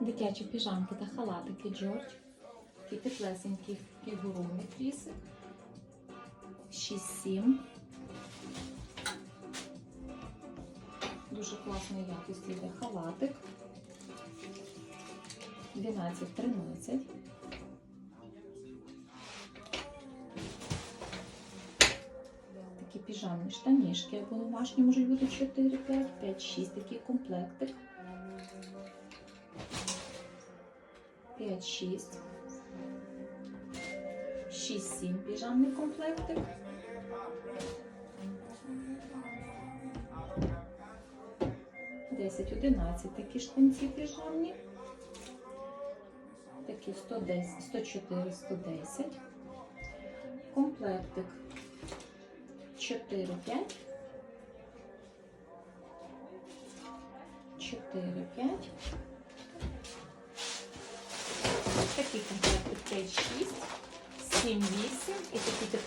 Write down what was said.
Дитячі піжамки та халатики Джордж. Такі теплесенькі фігуровні фріси. 6-7. Дуже класної якості йде халатик. 12-13. Такі піжамні штанішки або домашні можуть бути 4, 5, 5, 6 такий комплектик. 5, 6. 6, 7 піжамний комплектик. Десять, одинадцять такі штанці піжамні. Такі 110, 104, 110. Комплектик 4, 5. 4, 5. Такий комплектик 5, 6, 7, 8 і такі теплесенькі ті